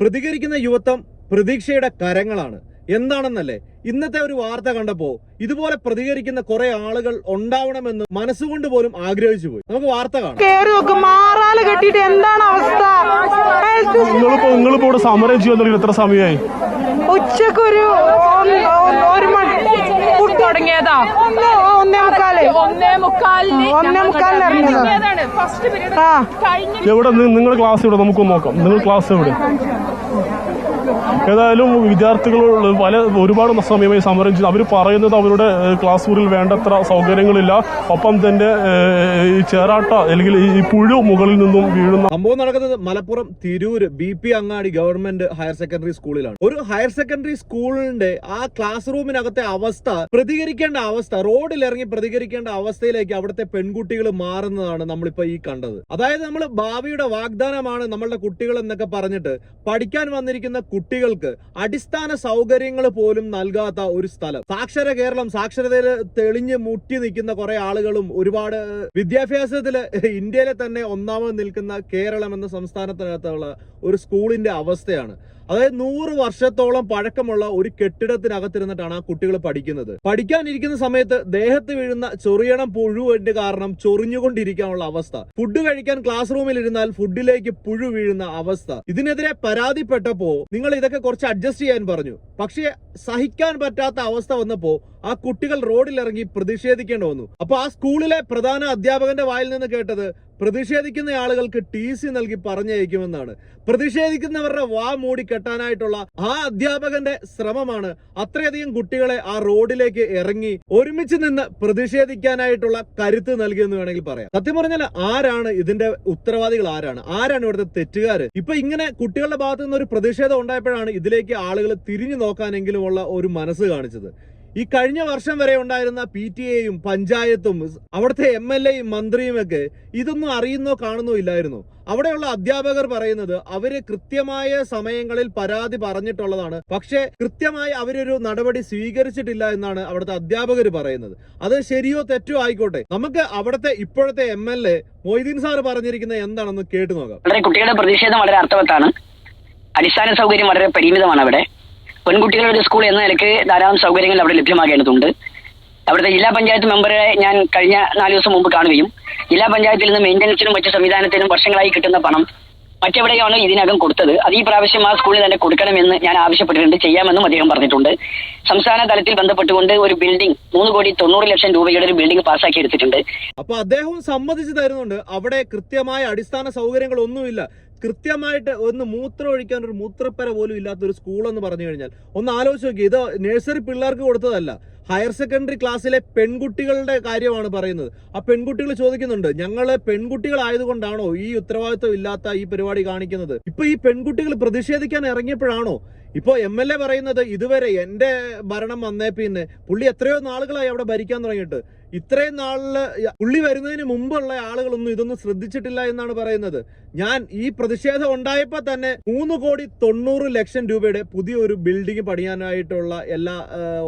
പ്രതികരിക്കുന്ന യുവത്വം പ്രതീക്ഷയുടെ കരങ്ങളാണ്. എന്താണെന്നല്ലേ? ഇന്നത്തെ ഒരു വാർത്ത കണ്ടപ്പോ ഇതുപോലെ പ്രതികരിക്കുന്ന കുറെ ആളുകൾ ഉണ്ടാവണമെന്ന് മനസ്സുകൊണ്ട് പോലും ആഗ്രഹിച്ചു പോയി. നമുക്ക് വാർത്ത കാണാം. കെട്ടിയിട്ട് എന്താണ് അവസ്ഥ? നിങ്ങളിപ്പോ നിങ്ങളിപ്പോ ഇവിടെ സമരം ചെയ്യാൻ എത്ര സമയമായി? ഉച്ചക്കൊരു തുടങ്ങിയതാ? ഒന്ന് ഒന്നേ മുക്കാൽ. ഒന്നേ മുക്കാലിന് ഒന്നേ മുക്കാലിന് ഇറങ്ങിയതാ. ഫസ്റ്റ് പീരീഡ് ആ. കഴിഞ്ഞ എവിടെ? നിങ്ങൾ ക്ലാസ് ഇവിടെ നമുക്കൊന്ന് നോക്കാം. നിങ്ങൾ ക്ലാസ് എവിടെ? ഏതായാലും വിദ്യാർത്ഥികൾ പല ഒരുപാട് സമയമായി സമരം ചെയ്ത് അവർ പറയുന്നത് അവരുടെ ക്ലാസ് മുറിയിൽ വേണ്ടത്ര സൗകര്യങ്ങളില്ല. ഒപ്പം തന്നെ ചേറാട്ട അല്ലെങ്കിൽ ഈ പുഴു മുകളിൽ നിന്നും വീഴുന്ന സംഭവം നടക്കുന്നത് Malappuram Tirur B P Angadi government higher secondary സ്കൂളിലാണ്. ഒരു ഹയർ സെക്കൻഡറി സ്കൂളിന്റെ ആ ക്ലാസ് റൂമിനകത്തെ അവസ്ഥ പ്രതികരിക്കേണ്ട അവസ്ഥ റോഡിൽ ഇറങ്ങി പ്രതികരിക്കേണ്ട അവസ്ഥയിലേക്ക് അവിടുത്തെ പെൺകുട്ടികൾ മാറുന്നതാണ് നമ്മളിപ്പോ ഈ കണ്ടത്. അതായത് നമ്മൾ ഭാവിയുടെ വാഗ്ദാനമാണ് നമ്മളുടെ കുട്ടികൾ എന്നൊക്കെ പറഞ്ഞിട്ട് പഠിക്കാൻ വന്നിരിക്കുന്ന കുട്ടികൾക്ക് അടിസ്ഥാന സൗകര്യങ്ങൾ പോലും നൽകാത്ത ഒരു സ്ഥലം. സാക്ഷര കേരളം സാക്ഷരതയിൽ തെളിഞ്ഞ് മുട്ടി നിൽക്കുന്ന കുറെ ആളുകളും ഒരുപാട് വിദ്യാഭ്യാസത്തിൽ ഇന്ത്യയിലെ തന്നെ ഒന്നാമത് നിൽക്കുന്ന കേരളം എന്ന സംസ്ഥാനത്തിനകത്തുള്ള ഒരു സ്കൂളിന്റെ അവസ്ഥയാണ്. അതായത് നൂറ് വർഷത്തോളം പഴക്കമുള്ള ഒരു കെട്ടിടത്തിനകത്തിരുന്നിട്ടാണ് ആ കുട്ടികൾ പഠിക്കുന്നത്. പഠിക്കാനിരിക്കുന്ന സമയത്ത് ദേഹത്ത് വീഴുന്ന ചൊറിയണം പുഴുവിന്റെ കാരണം ചൊറിഞ്ഞുകൊണ്ടിരിക്കാനുള്ള അവസ്ഥ. ഫുഡ് കഴിക്കാൻ ക്ലാസ് റൂമിൽ ഇരുന്നാൽ ഫുഡിലേക്ക് പുഴു വീഴുന്ന അവസ്ഥ. ഇതിനെതിരെ പരാതിപ്പെട്ടപ്പോ നിങ്ങൾ ഇതൊക്കെ കുറച്ച് അഡ്ജസ്റ്റ് ചെയ്യാൻ പറഞ്ഞു. പക്ഷേ സഹിക്കാൻ പറ്റാത്ത അവസ്ഥ വന്നപ്പോ ആ കുട്ടികൾ റോഡിലിറങ്ങി പ്രതിഷേധിക്കേണ്ടി വന്നു. അപ്പൊ ആ സ്കൂളിലെ പ്രധാന അധ്യാപകന്റെ വായിൽ നിന്ന് കേട്ടത് പ്രതിഷേധിക്കുന്ന ആളുകൾക്ക് ടി സി നൽകി പറഞ്ഞയക്കുമെന്നാണ്. പ്രതിഷേധിക്കുന്നവരുടെ വാ മൂടി കെട്ടാനായിട്ടുള്ള ആ അധ്യാപകന്റെ ശ്രമമാണ് അത്രയധികം കുട്ടികളെ ആ റോഡിലേക്ക് ഇറങ്ങി ഒരുമിച്ച് നിന്ന് പ്രതിഷേധിക്കാനായിട്ടുള്ള കരുത്ത് നൽകിയെന്ന് വേണമെങ്കിൽ പറയാം. സത്യം പറഞ്ഞാൽ ആരാണ് ഇതിന്റെ ഉത്തരവാദികൾ? ആരാണ്? ആരാണ് ഇവിടുത്തെ തെറ്റുകാര്? ഇപ്പൊ ഇങ്ങനെ കുട്ടികളുടെ ഭാഗത്തു നിന്ന് ഒരു പ്രതിഷേധം ഉണ്ടായപ്പോഴാണ് ഇതിലേക്ക് ആളുകൾ തിരിഞ്ഞു നോക്കാനെങ്കിലുമുള്ള ഒരു മനസ്സ് കാണിച്ചത്. ഈ കഴിഞ്ഞ വർഷം വരെ ഉണ്ടായിരുന്ന പി ടി എയും പഞ്ചായത്തും അവിടുത്തെ എം എൽ എയും മന്ത്രിയും ഒക്കെ ഇതൊന്നും അറിയുന്നോ കാണുന്നോ ഇല്ലായിരുന്നു. അവിടെയുള്ള അധ്യാപകർ പറയുന്നത് അവർ കൃത്യമായ സമയങ്ങളിൽ പരാതി പറഞ്ഞിട്ടുള്ളതാണ്. പക്ഷേ കൃത്യമായി അവരൊരു നടപടി സ്വീകരിച്ചിട്ടില്ല എന്നാണ് അവിടുത്തെ അധ്യാപകർ പറയുന്നത്. അത് ശരിയോ തെറ്റോ ആയിക്കോട്ടെ. നമുക്ക് അവിടുത്തെ ഇപ്പോഴത്തെ M L A Moideen sir പറഞ്ഞിരിക്കുന്ന എന്താണെന്ന് കേട്ടു നോക്കാം. വളരെ കുട്ടികളുടെ പ്രതിഷേധം വളരെ അർത്ഥവത്താണ്. അടിസ്ഥാന സൗകര്യം വളരെ പരിമിതമാണ് അവിടെ. പെൺകുട്ടികളുടെ സ്കൂൾ എന്ന നിലയ്ക്ക് ധാരാളം സൗകര്യങ്ങൾ അവിടെ ലഭ്യമാകേണ്ടതുണ്ട്. അവിടുത്തെ ജില്ലാ പഞ്ചായത്ത് മെമ്പറെ ഞാൻ കഴിഞ്ഞ നാല് ദിവസം മുമ്പ് കാണുകയും ജില്ലാ പഞ്ചായത്തിൽ നിന്ന് മെയിന്റനൻസിനും മറ്റു സംവിധാനത്തിനും വർഷങ്ങളായി കിട്ടുന്ന പണം മറ്റെവിടെയാണ് ഇതിനകം കൊടുത്തത്? അത് ഈ പ്രാവശ്യം ആ സ്കൂളിൽ തന്നെ കൊടുക്കണമെന്ന് ഞാൻ ആവശ്യപ്പെട്ടിട്ടുണ്ട്. ചെയ്യാമെന്നും അദ്ദേഹം പറഞ്ഞിട്ടുണ്ട്. സംസ്ഥാന തലത്തിൽ ബന്ധപ്പെട്ടുകൊണ്ട് ഒരു ബിൽഡിംഗ് മൂന്ന് കോടി തൊണ്ണൂറ് ലക്ഷം രൂപയുടെ ഒരു ബിൽഡിംഗ് പാസ്സാക്കി എടുത്തിട്ടുണ്ട് അപ്പൊ അദ്ദേഹവും സമ്മതിച്ചു തരുന്നുണ്ട് അവിടെ കൃത്യമായ അടിസ്ഥാന സൗകര്യങ്ങൾ ഒന്നുമില്ല കൃത്യമായിട്ട് ഒന്ന് മൂത്രം ഒഴിക്കാൻ ഒരു മൂത്രപ്പര പോലും ഇല്ലാത്ത ഒരു സ്കൂൾ എന്ന് പറഞ്ഞു കഴിഞ്ഞാൽ ഒന്ന് ആലോചിച്ച് നോക്കി. ഇത് നഴ്സറി പിള്ളേർക്ക് കൊടുത്തതല്ല. ഹയർ സെക്കൻഡറി ക്ലാസ്സിലെ പെൺകുട്ടികളുടെ കാര്യമാണ് പറയുന്നത്. ആ പെൺകുട്ടികൾ ചോദിക്കുന്നുണ്ട് ഞങ്ങൾ പെൺകുട്ടികളായതുകൊണ്ടാണോ ഈ ഉത്തരവാദിത്വം ഇല്ലാത്ത ഈ പരിപാടി കാണിക്കുന്നത്? ഇപ്പൊ ഈ പെൺകുട്ടികൾ പ്രതിഷേധിക്കാൻ ഇറങ്ങിയപ്പോഴാണോ? ഇപ്പൊ എം എൽ എ പറയുന്നത് ഇതുവരെ എന്റെ ഭരണം വന്നേ പിന്നെ പുള്ളി എത്രയോ നാളുകളായി അവിടെ ഭരിക്കാൻ തുടങ്ങിയിട്ട്. ഇത്രയും നാളിൽ പുള്ളി വരുന്നതിന് മുമ്പുള്ള ആളുകളൊന്നും ഇതൊന്നും ശ്രദ്ധിച്ചിട്ടില്ല എന്നാണ് പറയുന്നത്. ഞാൻ ഈ പ്രതിഷേധം ഉണ്ടായപ്പോൾ തന്നെ മൂന്ന് കോടി തൊണ്ണൂറ് ലക്ഷം രൂപയുടെ പുതിയൊരു ബിൽഡിംഗ് പണിയാനായിട്ടുള്ള എല്ലാ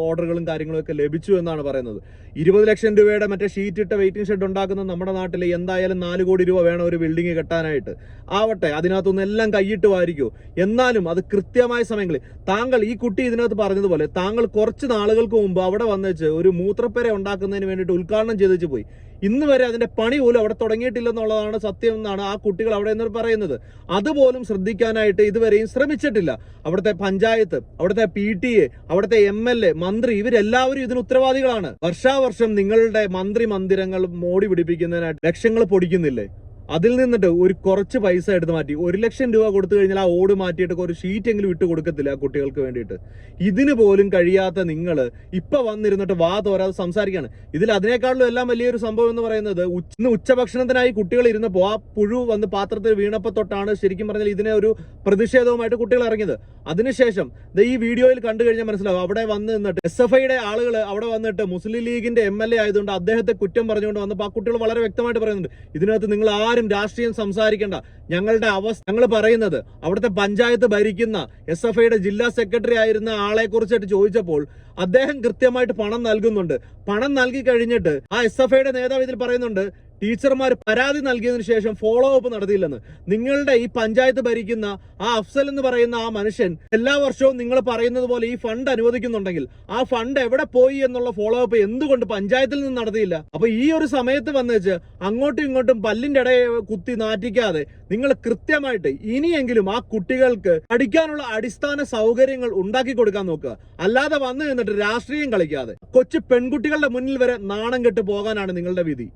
ഓർഡറുകളും കാര്യങ്ങളും ഒക്കെ ലഭിച്ചു എന്നാണ് പറയുന്നത്. ഇരുപത് ലക്ഷം രൂപയുടെ മറ്റേ ഷീറ്റ് ഇട്ട വെയിറ്റിംഗ് ഷെഡ് ഉണ്ടാക്കുന്ന നമ്മുടെ നാട്ടിൽ എന്തായാലും നാല് കോടി രൂപ വേണം ഒരു ബിൽഡിംഗ് കെട്ടാനായിട്ട്. ആവട്ടെ അതിനകത്തൊന്നും എല്ലാം കൈയിട്ട് വാരിക്കോ എന്നാലും അത് കൃത്യമായ സമയങ്ങളിൽ താങ്കൾ ഈ കുട്ടി ഇതിനകത്ത് പറഞ്ഞതുപോലെ താങ്കൾ കുറച്ച് നാളുകൾക്ക് മുമ്പ് അവിടെ വന്നേച്ച് ഒരു മൂത്രപ്പര ഉണ്ടാക്കുന്നതിന് വേണ്ടിയിട്ട് ഉദ്ഘാടനം ചെയ്തേച്ച് പോയി. ഇന്ന് വരെ അതിന്റെ പണി പോലും അവിടെ തുടങ്ങിയിട്ടില്ലെന്നുള്ളതാണ് സത്യം എന്നാണ് ആ കുട്ടികൾ അവിടെ നിന്ന് പറയുന്നത്. അതുപോലും ശ്രദ്ധിക്കാനായിട്ട് ഇതുവരെയും ശ്രമിച്ചിട്ടില്ല. അവിടുത്തെ പഞ്ചായത്ത് അവിടുത്തെ പി ടി എ അവിടുത്തെ എം എൽ എ മന്ത്രി ഇവരെല്ലാവരും ഇതിന് ഉത്തരവാദികളാണ്. വർഷാവർഷം നിങ്ങളുടെ മന്ത്രി മന്ദിരങ്ങൾ മോടി പിടിപ്പിക്കുന്നതിനായിട്ട് ലക്ഷങ്ങൾ പൊടിക്കുന്നില്ലേ? അതിൽ നിന്നിട്ട് ഒരു കുറച്ച് പൈസ എടുത്ത് മാറ്റി. ഒരു ലക്ഷം രൂപ കൊടുത്തു കഴിഞ്ഞാൽ ആ ഓട് മാറ്റിയിട്ട് ഒരു ഷീറ്റ് എങ്കിലും ഇട്ട് കൊടുക്കത്തില്ല കുട്ടികൾക്ക് വേണ്ടിയിട്ട്. ഇതിന് പോലും കഴിയാത്ത നിങ്ങൾ ഇപ്പൊ വന്നിരുന്നിട്ട് വാ തോരാതെ സംസാരിക്കാണ്. ഇതിൽ അതിനേക്കാളും എല്ലാം വലിയൊരു സംഭവം എന്ന് പറയുന്നത് ഇന്ന് ഉച്ചഭക്ഷണത്തിനായി കുട്ടികൾ ഇരുന്നപ്പോൾ ആ പുഴു വന്ന് പാത്രത്തിൽ വീണപ്പോൾ തൊട്ടാണ് ശരിക്കും പറഞ്ഞാൽ ഇതിനെ ഒരു പ്രതിഷേധവുമായിട്ട് കുട്ടികൾ ഇറങ്ങിയത്. അതിനുശേഷം ഈ വീഡിയോയിൽ കണ്ടു കഴിഞ്ഞാൽ മനസ്സിലാവും. അവിടെ വന്ന് നിന്നിട്ട് എസ് എഫ് ഐയുടെ ആളുകൾ അവിടെ വന്നിട്ട് മുസ്ലിം ലീഗിന്റെ എം എൽ എ ആയതുകൊണ്ട് അദ്ദേഹത്തെ കുറ്റം പറഞ്ഞുകൊണ്ട് വന്നപ്പോൾ ആ കുട്ടികൾ വളരെ വ്യക്തമായിട്ട് പറയുന്നുണ്ട്. ഇതിനകത്ത് നിങ്ങൾ ആരും രാഷ്ട്രീയം സംസാരിക്കേണ്ട. ഞങ്ങളുടെ അവസ്ഥ ഞങ്ങൾ പറയുന്നത് അവിടുത്തെ പഞ്ചായത്ത് ഭരിക്കുന്ന എസ് എഫ് ഐയുടെ ജില്ലാ സെക്രട്ടറി ആയിരുന്ന ആളെ കുറിച്ചിട്ട് ചോദിച്ചപ്പോൾ അദ്ദേഹം കൃത്യമായിട്ട് പണം നൽകുന്നുണ്ട്. പണം നൽകി കഴിഞ്ഞിട്ട് ആ എസ് എഫ് ഐയുടെ നേതാവ് ഇതിൽ പറയുന്നുണ്ട് ടീച്ചർമാർ പരാതി നൽകിയതിനു ശേഷം ഫോളോ അപ്പ് നടത്തിയില്ലെന്ന്. നിങ്ങളുടെ ഈ പഞ്ചായത്ത് ഭരിക്കുന്ന ആ അഫ്സൽ എന്ന് പറയുന്ന ആ മനുഷ്യൻ എല്ലാ വർഷവും നിങ്ങൾ പറയുന്നത് പോലെ ഈ ഫണ്ട് അനുവദിക്കുന്നുണ്ടെങ്കിൽ ആ ഫണ്ട് എവിടെ പോയി എന്നുള്ള ഫോളോ അപ്പ് എന്തുകൊണ്ട് പഞ്ചായത്തിൽ നിന്ന് നടത്തിയില്ല? അപ്പൊ ഈ ഒരു സമയത്ത് വന്നേച്ച് അങ്ങോട്ടും ഇങ്ങോട്ടും പല്ലിന്റെ ഇടയെ കുത്തി നാറ്റിക്കാതെ നിങ്ങൾ കൃത്യമായിട്ട് ഇനിയെങ്കിലും ആ കുട്ടികൾക്ക് പഠിക്കാനുള്ള അടിസ്ഥാന സൗകര്യങ്ങൾ ഉണ്ടാക്കി കൊടുക്കാൻ നോക്കുക. അല്ലാതെ വന്നു നിന്നിട്ട് രാഷ്ട്രീയം കളിക്കാതെ കൊച്ചു പെൺകുട്ടികളുടെ മുന്നിൽ വരെ നാണം കെട്ട് പോകാനാണ് നിങ്ങളുടെ വിധി.